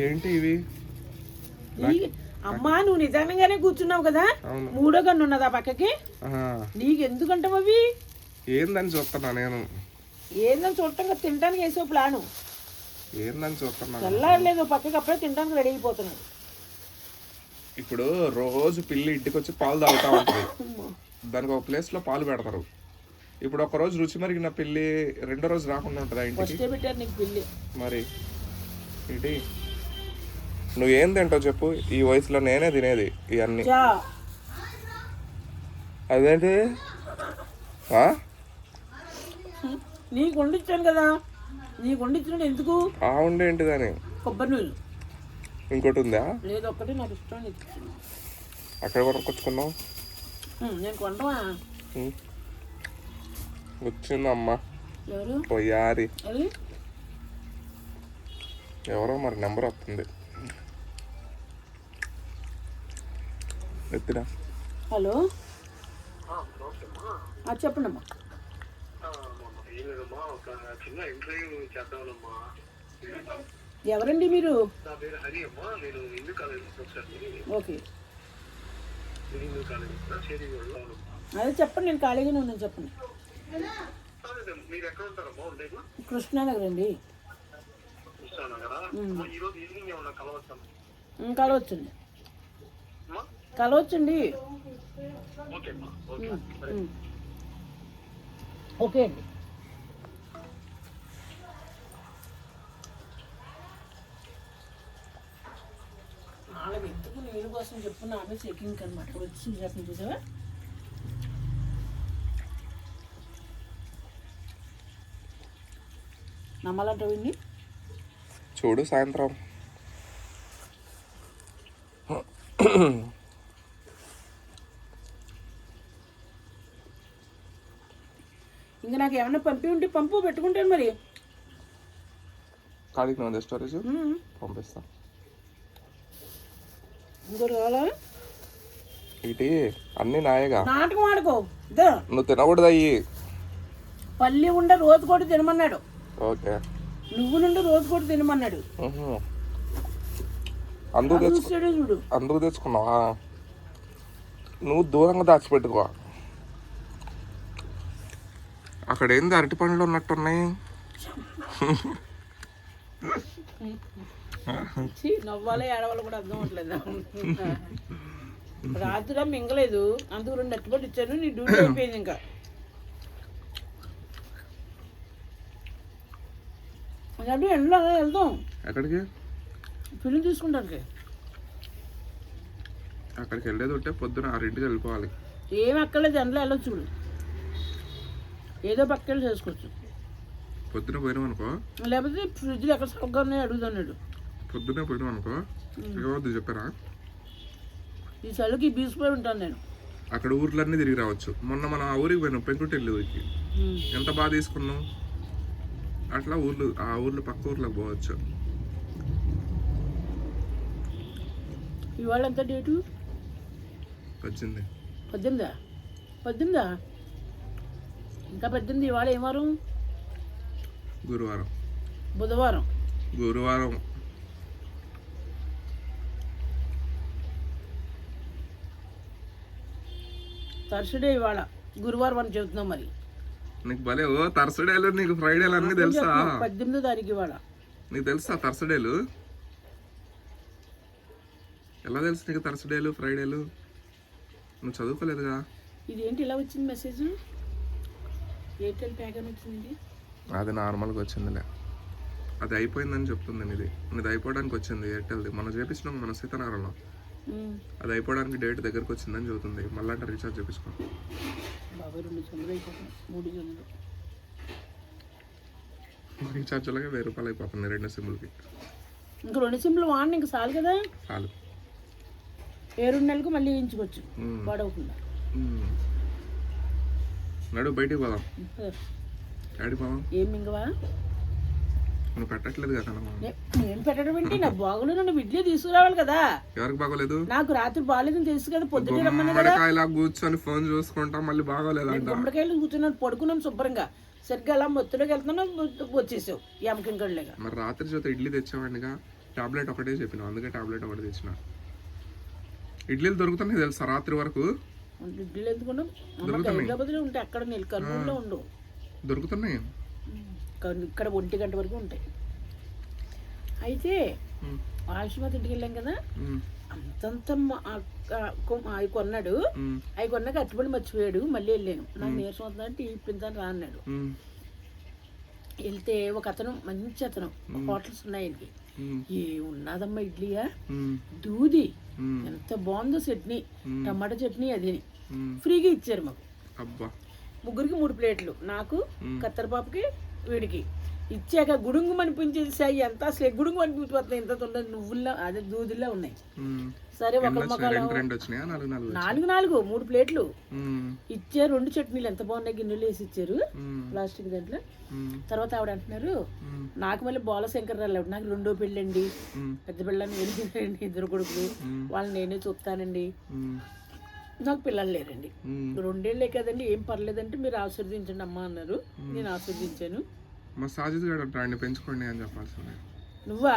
ఏంటి ఇవి? అమ్మా నువ్వు నిజంగానే కూర్చున్నావు కదా? మూడో కన్ను ఉన్నదా పక్కకి. నీకు ఎందుకంటావు అవి? ఏందని చూస్తున్నా నేను. ఏందని చూడటం తినడానికి వేసే ప్లాను. ఏందని చూస్తున్నా తెల్లారలేదు పక్కకి అప్పుడే తినడానికి రెడీ అయిపోతున్నాడు ఇప్పుడు రోజు పిల్లి ఇంటికి వచ్చి పాలు తాగుతా ఉంటుంది. దానికి ఒక ప్లేస్లో పాలు పెడతారు. ఇప్పుడు ఒక రోజు రుచి మరిగిన పిల్లి రెండో రోజు రాకుండా ఉంటుందా ఇంటికి? మరి? ఏంటి? నువ్వు ఏం తింటావు చెప్పు? ఈ వయసులో నేనే తినేది ఇవన్నీ. అదేంటి? నీకు వండిచ్చాను కదా. నీకు వండిచ్చినాడు ఎందుకు? ఆ ఉండే ఏంటిదని? కొబ్బరి నీళ్ళు ఇంకోటి ఉందా? లేదు ఒక్కటి నాకు ఇష్టం. అక్కడ కొనుక్కొచ్చుకున్నావు? నేను కొండవా. వచ్చిందమ్మా. ఎవరు? పోయారి ఎవరో? మరి నెంబర్ వస్తుంది. ఎత్తినా హలో? ఆ, చెప్పండి అమ్మా ఏలేదమ్మా ఒక చిన్న ఇంటర్వ్యూ చేద్దామమ్మా ఎవరండి మీరు? ఓకే. అదే చెప్పండి నేను ఖాళీగానే ఉన్నాను చెప్పండి. కృష్ణానగర్? అండి కలవచ్చండి. కలవచ్చండి. ఓకే. అండి. వాళ్ళ ఎందుకు నేను కోసం చెప్పున్న ఆమె చెకింగ్ అనమాట వచ్చి చూసేస్తుంది చూసావా? నమ్మాలంటావు ఇన్ని చూడు సాయంత్రం. ఇంకా నాకు ఏమన్నా పంపి ఉంటే పంపు పెట్టుకుంటాను మరి. ఖాళీకి ఉంది స్టోరేజ్. పంపిస్తా. ఇంకోటి కావాలా ఇటీ అన్నీ నాయగా? నాటకం ఆడుకో. నువ్వు తినకూడదు అయ్యి పల్లి ఉండ రోజు కూడా తినమన్నాడు. ఓకే. నువ్వు నుండి రోజు కూడా తినమన్నాడు. అందుకు తెచ్చుకు చూసాడు చూడు. అందుకు తెచ్చుకున్నావా? నువ్వు దూరంగా దాచిపెట్టుకో. అక్కడ ఏంది అరటి పండ్లు ఉన్నట్టున్నాయి? నవ్వాలో ఏడవాలో కూడా అర్థం అవట్లేదు? రాత్రి మింగలేదు. అందుకు రెండు అట్టుబడి ఇచ్చాను నీ డ్యూటీ అయిపోయింది ఇంకా. అంటే ఎండలో వెళ్దాం. ఎక్కడికి? ఫిలిం తీసుకుంటానికి. అక్కడికి వెళ్ళేది ఉంటే పొద్దున ఆరింటికి వెళ్ళిపోవాలి. ఏం అక్కర్లేదు ఎండలో వెళ్ళొచ్చు చూడు. ఏదో పక్కన చేసుకోవచ్చు. పొద్దున పోయినాం అనుకో. లేకపోతే ఫ్రిడ్జ్లో ఎక్కడ సౌకర్యం ఉన్నాయో అడుగుతున్నాడు పొద్దునే పోయినాం అనుకో. ఏమవుద్ది చెప్పారా ఈ చలికి బీసిపోయి ఉంటాను నేను. అక్కడ ఊర్లన్నీ తిరిగి రావచ్చు. మొన్న మనం ఆ ఊరికి పోయినాం పెంకుటిల్లి ఊరికి. ఎంత బాగా తీసుకున్నాం అట్లా ఊర్లు ఆ ఊర్లు పక్క ఊర్లోకి పోవచ్చు. ఇవాళ ఎంత డేటు? వచ్చింది పద్దెనిమిదా? పద్దెనిమిదా? ఇంకా పద్దెనిమిది ఇవాళ ఏం వారం? గురువారం. బుధవారం. గురువారం. థర్స్డే ఇవాళ. గురువారం అని చెబుతున్నాం మరి. నీకు భలే ఓ థర్స్డేలు నీకు ఫ్రైడేలు అన్నీ తెలుసా? పద్దెనిమిదో తారీఖు ఇవాళ. నీకు తెలుసా థర్స్డేలు ఎలా తెలుసు నీకు థర్స్డేలు ఫ్రైడేలు నువ్వు చదువుకోలేదుగా? ఇది ఏంటి ఇలా వచ్చింది మెసేజ్ ఎయిర్టెల్ ప్యాక్ అని వచ్చింది. అది నార్మల్గా వచ్చిందిలే. అది అయిపోయిందని చెప్తుంది నీది. నీది అయిపోవడానికి వచ్చింది ఎయిర్టెల్ది మనం చేపించినాం మన సీతానగరంలో. అది అయిపోవడానికి డేట్ దగ్గరకు వచ్చిందని చెబుతుంది. మళ్ళీ అంటే రీఛార్జ్ చేపించుకో. బాబాయ్ రెండు చంద్రులు అయిపోతున్నాయి మూడు చంద్రులు రీఛార్జ్ అలాగే వెయ్యి రూపాయలు అయిపోతుంది రెండు సిమ్లకి ఇంకా రెండు సిమ్లు వాడిని ఇంకా చాలు కదా? చాలు. ఏ రెండు నెలలకు మళ్ళీ వేయించుకోవచ్చు. వాడవకుండా. నడు బయటికి పోదాం. డాడీ పోదాం. ఏం మింగవా? నువ్వు పెట్టట్లేదు కదా నేను పెట్టడం ఏంటి? నా బాగులు నన్ను విద్య తీసుకురావాలి కదా. ఎవరికి బాగోలేదు? నాకు రాత్రి బాగాలేదని తెలుసు కదా పొద్దుటే రమ్మని కదా. గుమ్మడికాయలా కూర్చొని ఫోన్ చూసుకుంటా మళ్ళీ బాగోలేదంట. గుమ్మడికాయలు కూర్చున్నాను? పడుకున్నాను శుభ్రంగా. సరిగ్గా అలా మొత్తులోకి వెళ్తున్నావు వచ్చేసావు. ఎమకింకడలేగా మరి రాత్రి చేత ఇడ్లీ తెచ్చావండిగా టాబ్లెట్ ఒకటే చెప్పిన అందుకే టాబ్లెట్ ఒకటి తెచ్చిన. ఇడ్లీలు దొరుకుతున్నాయి తెలుసా రాత్రి వరకు? ఇడ్లీలు ఎందుకున్నా హైదరాబాద్లో ఉంటాయి అక్కడ నీళ్ళు కర్నూలులో ఉండవు దొరుకుతున్నాయి. ఇక్కడ ఒంటి గంట వరకు ఉంటాయి. అయితే ఆయుష్మాత్ ఇంటికి వెళ్ళాం కదా? అంతంత అవి కొన్నాడు. అవి కొన్నాక అట్టుబడి మర్చిపోయాడు. మళ్ళీ వెళ్ళాను. నాకు నీరసం అవుతుందని టీ ఇప్పించాను రా అన్నాడు. వెళ్తే ఒక అతను మంచి అతను హోటల్స్ ఉన్నాయి ఏ ఉన్నదమ్మా ఇడ్లీయా? దూది. ఎంత బాగుందో చట్నీ. టమాటా చట్నీ అది. ఫ్రీగా ఇచ్చారు మాకు. ముగ్గురికి మూడు ప్లేట్లు. నాకు కత్తెరపాపుకి వీడికి. ఇచ్చాక గుడుంగు అనిపించేసాయి ఎంత? అసలు గుడుంగు అనిపించిపోతున్నాయి ఇంత తొందర నువ్వుల్లో అదే దూదిల్లో ఉన్నాయి. సరే ఒక నాలుగు నాలుగు మూడు ప్లేట్లు. ఇచ్చారు రెండు చట్నీలు ఎంత బాగున్నాయి గిన్నెలు వేసి ఇచ్చారు. ప్లాస్టిక్ దాంట్లో. తర్వాత ఆవిడ అంటున్నారు నాకు మళ్ళీ బాల శంకర్ రావు నాకు రెండో పెళ్ళండి. పెద్ద పిల్లని వెళ్ళిపోయారండి ఇద్దరు కొడుకులు? వాళ్ళని నేనే చూస్తానండి నాకు పిల్లలు లేరండి. రెండేళ్ళే కదండి ఏం పర్లేదంటే మీరు ఆశీర్వదించండి అమ్మా అన్నారు. నేను ఆశీర్వదించాను. మా సాజిద్ గారు అంటాడు పెంచుకోండి అని చెప్పాల్సిందే. నువ్వా?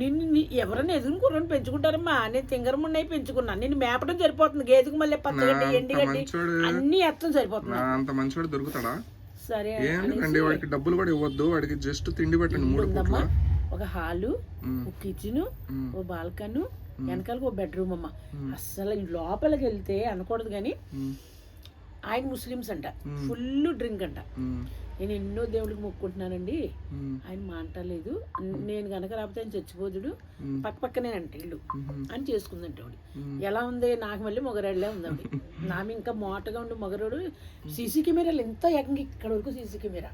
నిన్ను ఎవరైనా ఎదురుకుర్రని పెంచుకుంటారమ్మా. నేను తింగరమున్నాయి పెంచుకున్నాను నిన్ను మేపడం సరిపోతుంది. గేదెకు మళ్ళీ పచ్చగడ్డి ఎండిగడ్డి మంచోడు. అన్నీ ఎత్తం సరిపోతుంది అంత మంచివాడు దొరుకుతాడా? సరే వాడికి డబ్బులు కూడా ఇవ్వద్దు. వాడికి జస్ట్ తిండి పెట్టండి మూడు ఒక హాలు ఒక కిచెన్ ఓ బాల్కన్ వెనకాలకు ఒక బెడ్రూమ్ అమ్మ. అస్సలు లోపలికి వెళ్తే అనకూడదు కానీ ఆయన ముస్లిమ్స్ అంట. ఫుల్ డ్రింక్ అంట. నేను ఎన్నో దేవుడికి మొక్కుంటున్నానండి ఆయన మాంటలేదు నేను గనక రాకపోతే ఆయన చచ్చిపోదుడు. పక్క పక్కనే అంట ఇల్లు అని చేసుకుందంట ఆవిడ. ఎలా ఉంది? నాకు మళ్ళీ మొగరాళ్ళే ఉంది ఆవిడ నామి ఇంకా మోటగా ఉండి మొగరాడు. సీసీ కెమెరాలు ఎంత ఏకంగా ఇక్కడ వరకు సీసీ కెమెరా.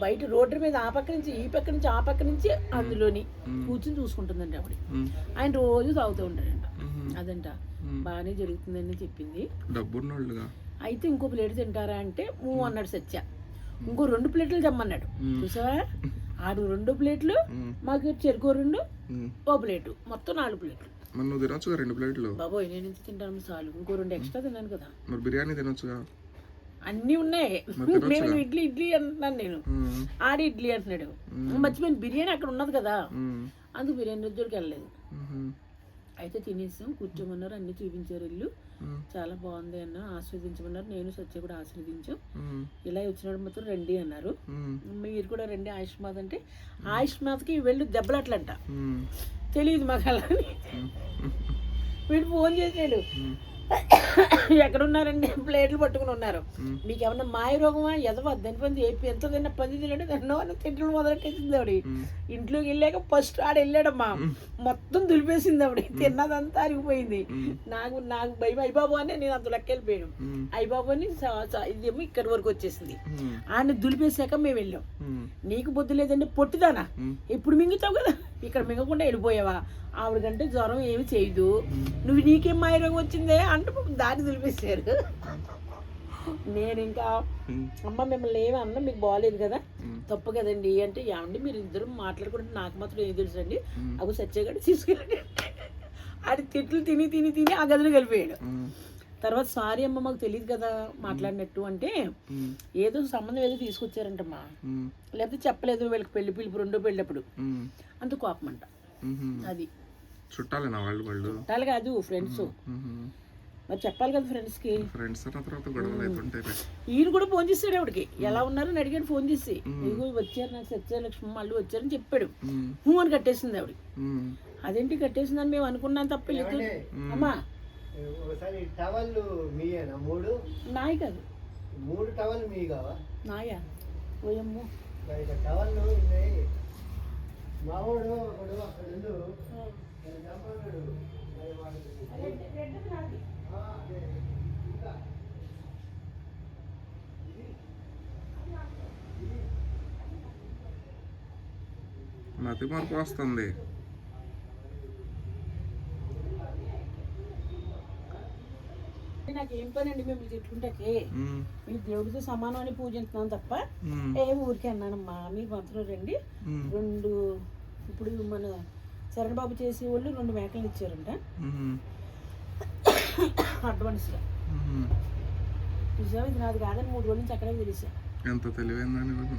బయట రోడ్డు మీద ఆ పక్క నుంచి ఈ పక్క నుంచి ఆ పక్క నుంచి అందులోని కూర్చుని చూసుకుంటుందండి ఆవిడ. ఆయన రోజు తాగుతూ ఉంటాడంట. అదంట. బాగానే జరుగుతుందని చెప్పింది. అయితే ఇంకో ప్లేట్ తింటారా అంటే మూవ్ అన్నాడు సత్య. ఇంకో రెండు ప్లేట్లు తెమ్మన్నాడు. చూసావా? ఆడు రెండు ప్లేట్లు మాకు చెరుకు రెండు. ఓ ప్లేటు. మొత్తం నాలుగు ప్లేట్లు. మరి నువ్వు తినొచ్చుగా రెండు ప్లేట్లు? బాబోయ్ నేను ఎంత తింటాను? చాలు. ఇంకో రెండు ఎక్స్ట్రా తిన్నాను కదా. మరి బిర్యానీ తినొచ్చుగా? అన్నీ ఉన్నాయి. నేను ఇడ్లీ ఇడ్లీ అంటున్నాను నేను. ఆడి ఇడ్లీ అంటున్నాడు. మర్చిపోయిన బిర్యానీ అక్కడ ఉన్నది కదా. అందుకు బిర్యానీ జోడికి వెళ్ళలేదు. అయితే తినేసాం కూర్చోమన్నారు అన్ని చూపించారు ఇల్లు. చాలా బాగుంది అన్న. ఆస్వాదించమన్నారు నేను సత్య కూడా ఆస్వాదించాం ఇలా వచ్చినాడు మాత్రం రండి అన్నారు. మీరు కూడా రండి ఆయుష్మాత్ అంటే. ఆయుష్మాత్కి వెళ్ళు దెబ్బలట్లంట. తెలియదు మాకు అలా. వీడు ఫోన్ చేసాడు ఉమ్, ఎక్కడున్నారండి? ప్లేట్లు పట్టుకుని ఉన్నారు. మీకు ఏమన్నా మాయ రోగమా? ఎదవా? దాని పని చెప్పి ఎంత తిన్నా పది తిన్నాడు తిన్నో అని తింటూ మొదలెట్టేసింది ఆవిడ. ఇంట్లోకి వెళ్ళాక ఫస్ట్ ఆడ వెళ్ళాడమ్మా. మొత్తం దులిపేసింది ఆవిడ. తిన్నదంతా అరిగిపోయింది నాకు నాకు భయం. అయిబాబు అని నేను అంత లెక్క వెళ్ళిపోయాను. ఉమ్, అయిబాబు అని ఇదేమో ఇక్కడి వరకు వచ్చేసింది. ఆయన దులిపేశాక మేము వెళ్ళాం. నీకు బుద్ధి లేదండి పొట్టిదానా? ఉమ్. ఇప్పుడు మింగుతావు కదా? ఇక్కడ మింగకుండా వెళ్ళిపోయావా? ఆవిడకంటే జ్వరం ఏమి చేయదు. నువ్వు నీకేం మాయరోగం వచ్చిందే అంటే దారి దులిపేశారు. నేను ఇంకా అమ్మ మిమ్మల్ని ఏమి అన్నా మీకు బాగాలేదు కదా. తప్పు కదండి. అంటే ఏమండి మీరు ఇద్దరు మాట్లాడుకుంటే నాకు మాత్రం ఏం తెలుసు అండి. అవి సత్యగాడు తీసుకెళ్ళి ఆడి తిట్లు తిని తిని తిని ఆ గదిలో కలిపోయాడు తర్వాత సారీ అమ్మ మాకు తెలియదు కదా మాట్లాడినట్టు అంటే ఏదో సంబంధం ఏదో తీసుకొచ్చారంటమ్మా. లేకపోతే చెప్పలేదు వీళ్ళకి పెళ్ళి పిలుపు రెండో పెళ్ళప్పుడు అంత కోపం అంట. అది. చుట్టాలేనా వాళ్ళు వాళ్ళు? చుట్టాలు కాదు ఫ్రెండ్స్. మరి చెప్పాలి కదా ఫ్రెండ్స్ అన్న తర్వాత గొడవలు అవుతుంటాయి ఈయన కూడా ఫోన్ చేశాడు ఆవిడకి. ఎలా ఉన్నారని అడిగాడు ఫోన్ చేసి. ఇదిగో వచ్చారు నాకు సత్యలక్ష్మి మళ్ళీ వచ్చారని చెప్పాడు. హూ అని కట్టేసింది ఆవిడ. అదేంటి కట్టేసిందని మేము అనుకున్నాం తప్ప వీళ్ళిద్దరు అమ్మా ఒకసారి టవల్ మీయేనా? మూడు? నాయి. కాదు మూడు టవల్ మీ కావా నాయా ఓయమ్మో బయట టవల్ ఉన్నాయి మావాడు ఒకడు అక్కడ. ఇంకా. మతి మార్పు వస్తుంది. నాకు ఏం పని అండి మేము. తిట్టుకుంటే ఉమ్, మీ దేవుడితో సమానం అని పూజిస్తున్నాం తప్ప ఏ ఊరికే అన్నానమ్మా. మీరు మాత్రం రండి. రెండు ఇప్పుడు మన శరణ్ బాబు చేసే వాళ్ళు రెండు మేకలు ఇచ్చారంట. అడ్వాన్స్గా. చూసావా ఇది నాది కాదని మూడు రోజుల నుంచి అక్కడే తెలిసా ఎంత తెలివైందని నువ్వు.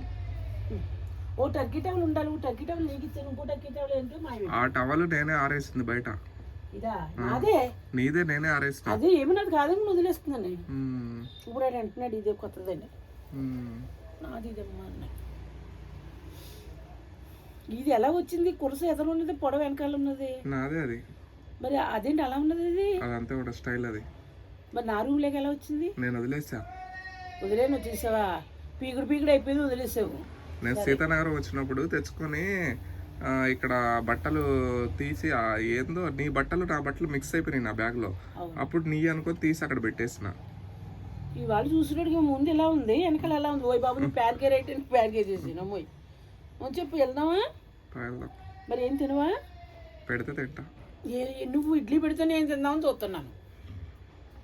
ఓ టర్కీ టవల్ ఉండాలి ఓ టర్కీ టవల్ నీకు ఇచ్చాను ఇంకో టర్కీ టవల్ ఏంటో మా ఆ టవల్ నేనే ఆరేసింది బయట. ఇదా? నాదే? నీదే నేనే ఆరేసిన అదే ఏమన్నది కాదని నువ్వు వదిలేస్తున్నాను ఇప్పుడు ఆయన అంటున్నాడు ఇదే కొత్తదని ఉమ్. నాది ఇదమ్మా ఇది ఎలా వచ్చింది? కురస ఎదురు ఉన్నది పొడవ వెనకాల ఉన్నది? నాదే అది. మరి అదేంటి అలా ఉన్నది ఇది? అదంతా కూడా స్టైల్ అది. మరి నా రూమ్లోకి ఎలా వచ్చింది? నేను వదిలేసా. వదిలేను వచ్చేసావా? పీకుడు పీకుడు అయిపోయింది వదిలేసావు. నేను సీతానగరం వచ్చినప్పుడు తెచ్చుకొని ఇక్కడ బట్టలు తీసి ఏందో నీ బట్టలు నా బట్టలు మిక్స్ అయిపోయినాయి నా బ్యాగ్లో. అప్పుడు నీ అనుకొని తీసి అక్కడ పెట్టేసిన. ఇవాళ చూసినట్టుగా ముందు ఎలా ఉంది వెనకాల ఎలా ఉంది? ఓయ్ బాబు ప్యాన్ కేర్ చేసి నమ్మోయ్. నువ్వు చెప్పు వెళ్దామా? వెళ్దాం. మరి ఏం తినవా? పెడితే తింటా. నువ్వు ఇడ్లీ పెడితే నేను తిందామని చూస్తున్నాను.